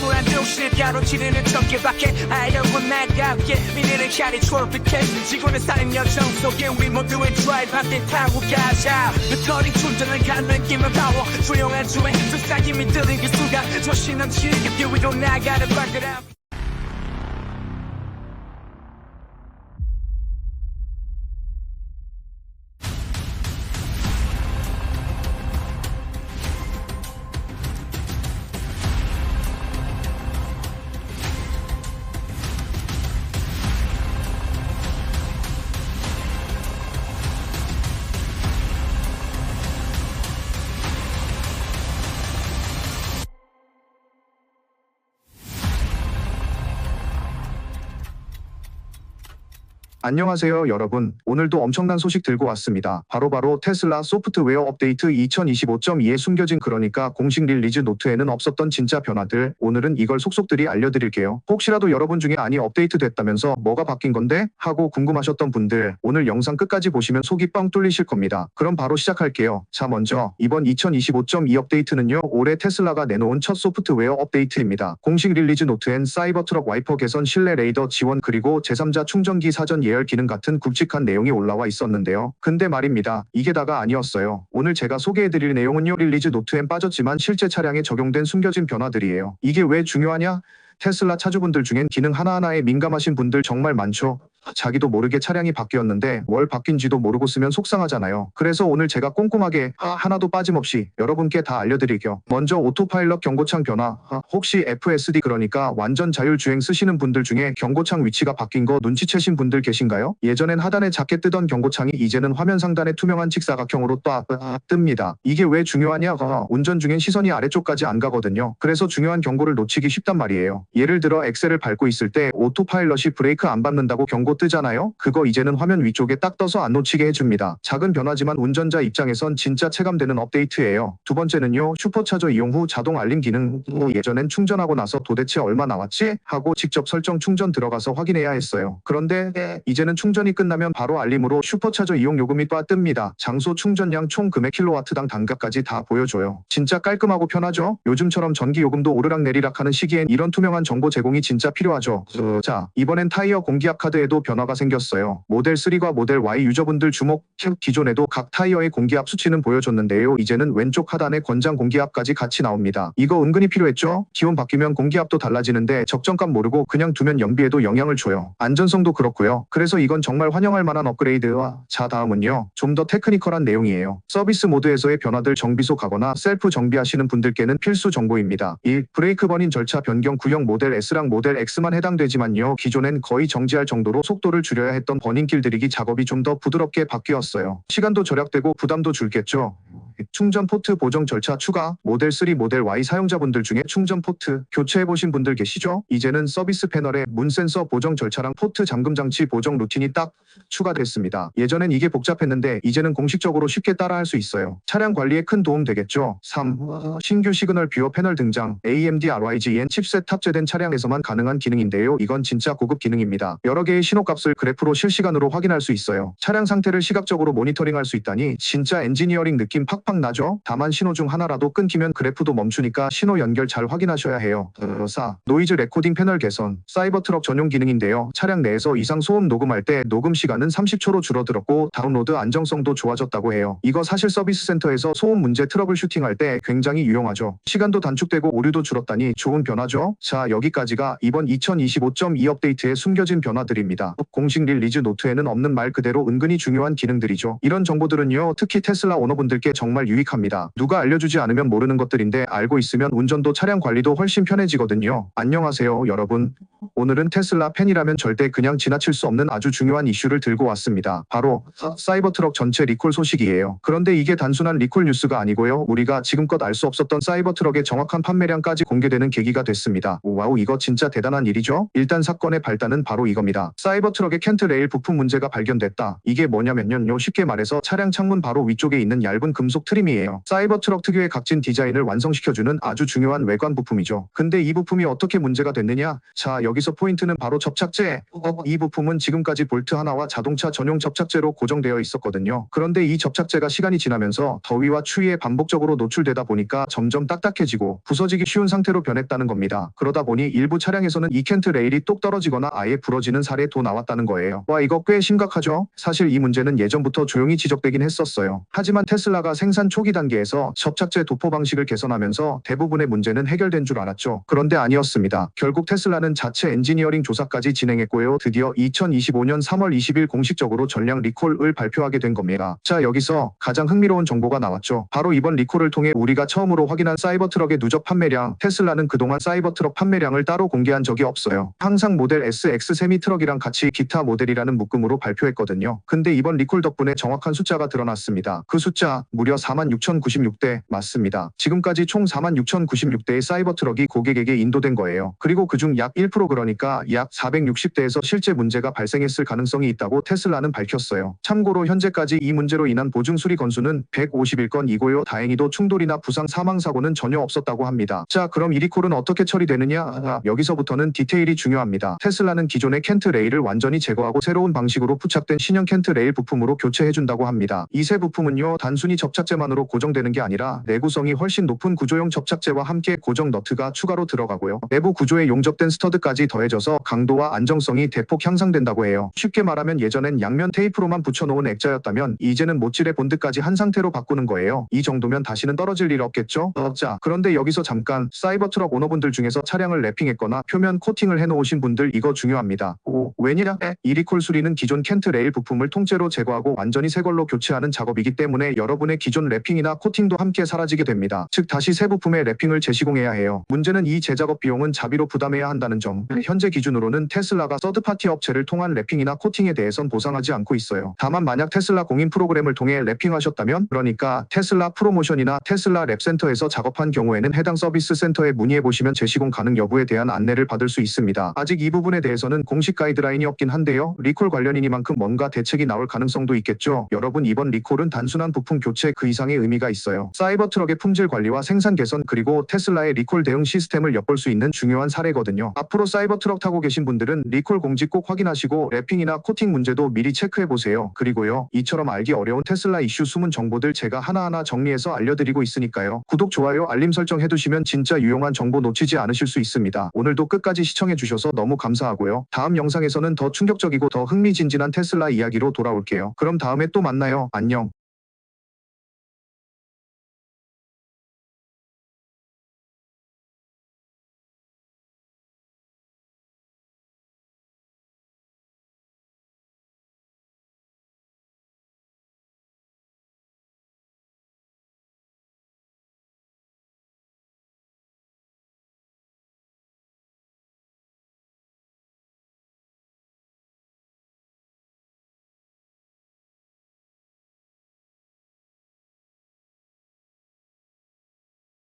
암울한 도시를 가로 지르는 전개밖에 알려고 나가게 미래를 향해 초록빛에 지구는 쌓인 여정 속에 우리 모두의 드라이브 함께 타고 가자. 배터리 충전을 가는 힘을 파워 조용한 주행 힘이 들린 그 순간 조신한 지겹게 위로 나가는 발걸음 안녕하세요 여러분. 오늘도 엄청난 소식 들고 왔습니다. 바로 바로 테슬라 소프트웨어 업데이트 2025.2에 숨겨진 그러니까 공식 릴리즈 노트에는 없었던 진짜 변화들. 오늘은 이걸 속속들이 알려드릴게요. 혹시라도 여러분 중에 아니 업데이트 됐다면서 뭐가 바뀐 건데? 하고 궁금하셨던 분들 오늘 영상 끝까지 보시면 속이 뻥 뚫리실 겁니다. 그럼 바로 시작할게요. 자 먼저 이번 2025.2 업데이트는요 올해 테슬라가 내놓은 첫 소프트웨어 업데이트입니다. 공식 릴리즈 노트엔 사이버 트럭 와이퍼 개선 실내 레이더 지원 그리고 제3자 충전기 사전 예열 기능 같은 굵직한 내용이 올라와 있었는데요. 근데 말입니다. 이게 다가 아니었어요. 오늘 제가 소개해드릴 내용은요. 릴리즈 노트엔 빠졌지만 실제 차량에 적용된 숨겨진 변화들이에요. 이게 왜 중요하냐? 테슬라 차주분들 중엔 기능 하나하나에 민감하신 분들 정말 많죠. 자기도 모르게 차량이 바뀌었는데 뭘 바뀐지도 모르고 쓰면 속상하잖아요. 그래서 오늘 제가 꼼꼼하게 아, 하나도 빠짐없이 여러분께 다 알려드릴게요. 먼저 오토파일럿 경고창 변화. 아, 혹시 FSD 그러니까 완전 자율주행 쓰시는 분들 중에 경고창 위치가 바뀐 거 눈치채신 분들 계신가요? 예전엔 하단에 작게 뜨던 경고창이 이제는 화면 상단에 투명한 직사각형으로 또 아, 뜹니다. 이게 왜 중요하냐? 아, 운전 중엔 시선이 아래쪽까지 안 가거든요. 그래서 중요한 경고를 놓치기 쉽단 말이에요. 예를 들어 엑셀을 밟고 있을 때 오토파일럿이 브레이크 안 밟는다고 경고 뜨잖아요. 그거 이제는 화면 위쪽에 딱 떠서 안 놓치게 해줍니다. 작은 변화지만 운전자 입장에선 진짜 체감되는 업데이트예요. 두 번째는요. 슈퍼차저 이용 후 자동 알림 기능. 뭐 예전엔 충전하고 나서 도대체 얼마 나왔지? 하고 직접 설정 충전 들어가서 확인해야 했어요. 그런데 이제는 충전이 끝나면 바로 알림으로 슈퍼차저 이용 요금이 또 뜹니다. 장소 충전량 총 금액 킬로와트당 단가까지 다 보여줘요. 진짜 깔끔하고 편하죠? 요즘처럼 전기 요금도 오르락 내리락 하는 시기엔 이런 투명한 정보 제공이 진짜 필요하죠. 어, 자, 이번엔 타이어 공기압 카드에도 변화가 생겼어요. 모델 3과 모델 Y 유저분들 주목. 기존에도 각 타이어의 공기압 수치는 보여줬는데요. 이제는 왼쪽 하단에 권장 공기압까지 같이 나옵니다. 이거 은근히 필요했죠? 기온 바뀌면 공기압도 달라지는데 적정값 모르고 그냥 두면 연비에도 영향을 줘요. 안전성도 그렇고요. 그래서 이건 정말 환영할 만한 업그레이드와 자 다음은요. 좀 더 테크니컬한 내용이에요. 서비스 모드에서의 변화들 정비소 가거나 셀프 정비하시는 분들께는 필수 정보입니다. 1. 브레이크 버닌 절차 변경 구형 모델 S랑 모델 X만 해당되지만요. 기존엔 거의 정지할 정도로 속도를 줄여야 했던 버닝길 들이기 작업이 좀 더 부드럽게 바뀌었어요. 시간도 절약되고 부담도 줄겠죠. 충전 포트 보정 절차 추가 모델 3 모델 Y 사용자분들 중에 충전 포트 교체해 보신 분들 계시죠? 이제는 서비스 패널에 문 센서 보정 절차랑 포트 잠금 장치 보정 루틴이 딱 추가됐습니다. 예전엔 이게 복잡했는데 이제는 공식적으로 쉽게 따라할 수 있어요. 차량 관리에 큰 도움 되겠죠. 3. 신규 시그널 뷰어 패널 등장 AMD RYGN 칩셋 탑재된 차량에서만 가능한 기능인데요. 이건 진짜 고급 기능입니다. 여러 개의 신호값을 그래프로 실시간으로 확인할 수 있어요. 차량 상태를 시각적으로 모니터링할 수 있다니 진짜 엔지니어링 느낌 팍팍 나죠? 다만 신호 중 하나라도 끊기면 그래프도 멈추니까 신호 연결 잘 확인하셔야 해요. 4. 노이즈 레코딩 패널 개선 사이버 트럭 전용 기능인데요. 차량 내에서 이상 소음 녹음할 때 녹음 시간은 30초로 줄어들었고 다운로드 안정성도 좋아졌다고 해요. 이거 사실 서비스 센터에서 소음 문제 트러블 슈팅할 때 굉장히 유용하죠. 시간도 단축되고 오류도 줄었다니 좋은 변화죠. 자 여기까지가 이번 2025.2 업데이트의 숨겨진 변화들입니다. 공식 릴리즈 노트에는 없는 말 그대로 은근히 중요한 기능들이죠. 이런 정보들은요 특히 테슬라 오너분들께 정말 유익합니다. 누가 알려주지 않으면 모르는 것들인데 알고 있으면 운전도 차량 관리도 훨씬 편해지거든요. 안녕하세요 여러분. 오늘은 테슬라 팬이라면 절대 그냥 지나칠 수 없는 아주 중요한 이슈를 들고 왔습니다. 바로 사이버 트럭 전체 리콜 소식이에요. 그런데 이게 단순한 리콜 뉴스가 아니고요. 우리가 지금껏 알 수 없었던 사이버 트럭의 정확한 판매량까지 공개되는 계기가 됐습니다. 와우 이거 진짜 대단한 일이죠? 일단 사건의 발단은 바로 이겁니다. 사이버 트럭의 켄트 레일 부품 문제가 발견됐다. 이게 뭐냐면요. 쉽게 말해서 차량 창문 바로 위쪽에 있는 얇은 금속 트림이에요. 사이버 트럭 특유의 각진 디자인을 완성시켜주는 아주 중요한 외관 부품이죠. 근데 이 부품이 어떻게 문제가 됐느냐? 자, 여기서 포인트는 바로 접착제. 어, 이 부품은 지금까지 볼트 하나와 자동차 전용 접착제로 고정되어 있었거든요. 그런데 이 접착제가 시간이 지나면서 더위와 추위에 반복적으로 노출되다 보니까 점점 딱딱해지고 부서지기 쉬운 상태로 변했다는 겁니다. 그러다 보니 일부 차량에서는 이 켄트 레일이 똑 떨어지거나 아예 부러지는 사례도 나왔다는 거예요. 와 이거 꽤 심각하죠? 사실 이 문제는 예전부터 조용히 지적되긴 했었어요. 하지만 테슬라가 생산 초기 단계에서 접착제 도포 방식을 개선하면서 대부분의 문제는 해결된 줄 알았죠. 그런데 아니었습니다. 결국 테슬라는 자체 엔지니어링 조사까지 진행했고요. 드디어 2025년 3월 20일 공식적으로 전량 리콜을 발표하게 된 겁니다. 자 여기서 가장 흥미로운 정보가 나왔죠. 바로 이번 리콜을 통해 우리가 처음으로 확인한 사이버 트럭의 누적 판매량. 테슬라는 그동안 사이버 트럭 판매량을 따로 공개한 적이 없어요. 항상 모델 SX 세미 트럭이랑 같이 기타 모델이라는 묶음으로 발표했거든요. 근데 이번 리콜 덕분에 정확한 숫자가 드러났습니다. 그 숫자 무려 46,096대 맞습니다. 지금까지 총 46,096대의 사이버 트럭이 고객에게 인도된 거예요. 그리고 그중 약 1% 그러니까 약 460대에서 실제 문제가 발생했을 가능성이 있다고 테슬라는 밝혔어요. 참고로 현재까지 이 문제로 인한 보증 수리 건수는 151건이고요. 다행히도 충돌이나 부상 사망 사고는 전혀 없었다고 합니다. 자, 그럼 이 리콜은 어떻게 처리되느냐? 아, 여기서부터는 디테일이 중요합니다. 테슬라는 기존의 켄트 레일을 완전히 제거하고 새로운 방식으로 부착된 신형 켄트 레일 부품으로 교체해준다고 합니다. 이 새 부품은요, 단순히 접착 제만으로 고정되는 게 아니라 내구성이 훨씬 높은 구조용 접착제와 함께 고정 너트가 추가로 들어가고요. 내부 구조에 용접된 스터드까지 더해져서 강도와 안정성이 대폭 향상된다고 해요. 쉽게 말하면 예전엔 양면 테이프로만 붙여놓은 액자였다면 이제는 못질의 본드까지 한 상태로 바꾸는 거예요. 이 정도면 다시는 떨어질 일 없겠죠? 어, 자, 그런데 여기서 잠깐 사이버 트럭 오너분들 중에서 차량을 랩핑했거나 표면 코팅을 해놓으신 분들 이거 중요합니다. 오, 왜냐? 이 리콜 수리는 기존 켄트 레일 부품을 통째로 제거하고 완전히 새 걸로 교체하는 작업이기 때문에 여러분의 기존 랩핑이나 코팅도 함께 사라지게 됩니다. 즉 다시 새 부품의 랩핑을 재시공해야 해요. 문제는 이 재작업 비용은 자비로 부담해야 한다는 점. 현재 기준으로는 테슬라가 서드파티 업체를 통한 랩핑이나 코팅에 대해선 보상하지 않고 있어요. 다만 만약 테슬라 공인 프로그램을 통해 랩핑하셨다면 그러니까 테슬라 프로모션이나 테슬라 랩센터에서 작업한 경우에는 해당 서비스 센터에 문의해 보시면 재시공 가능 여부에 대한 안내를 받을 수 있습니다. 아직 이 부분에 대해서는 공식 가이드라인이 없긴 한데요. 리콜 관련이니만큼 뭔가 대책이 나올 가능성도 있겠죠. 여러분 이번 리콜은 단순한 부품 교체 그 이상의 의미가 있어요. 사이버 트럭의 품질 관리와 생산 개선 그리고 테슬라의 리콜 대응 시스템을 엿볼 수 있는 중요한 사례거든요. 앞으로 사이버 트럭 타고 계신 분들은 리콜 공지 꼭 확인하시고 랩핑이나 코팅 문제도 미리 체크해 보세요. 그리고요. 이처럼 알기 어려운 테슬라 이슈 숨은 정보들 제가 하나하나 정리해서 알려드리고 있으니까요. 구독, 좋아요, 알림 설정 해두시면 진짜 유용한 정보 놓치지 않으실 수 있습니다. 오늘도 끝까지 시청해 주셔서 너무 감사하고요. 다음 영상에서는 더 충격적이고 더 흥미진진한 테슬라 이야기로 돌아올게요. 그럼 다음에 또 만나요. 안녕.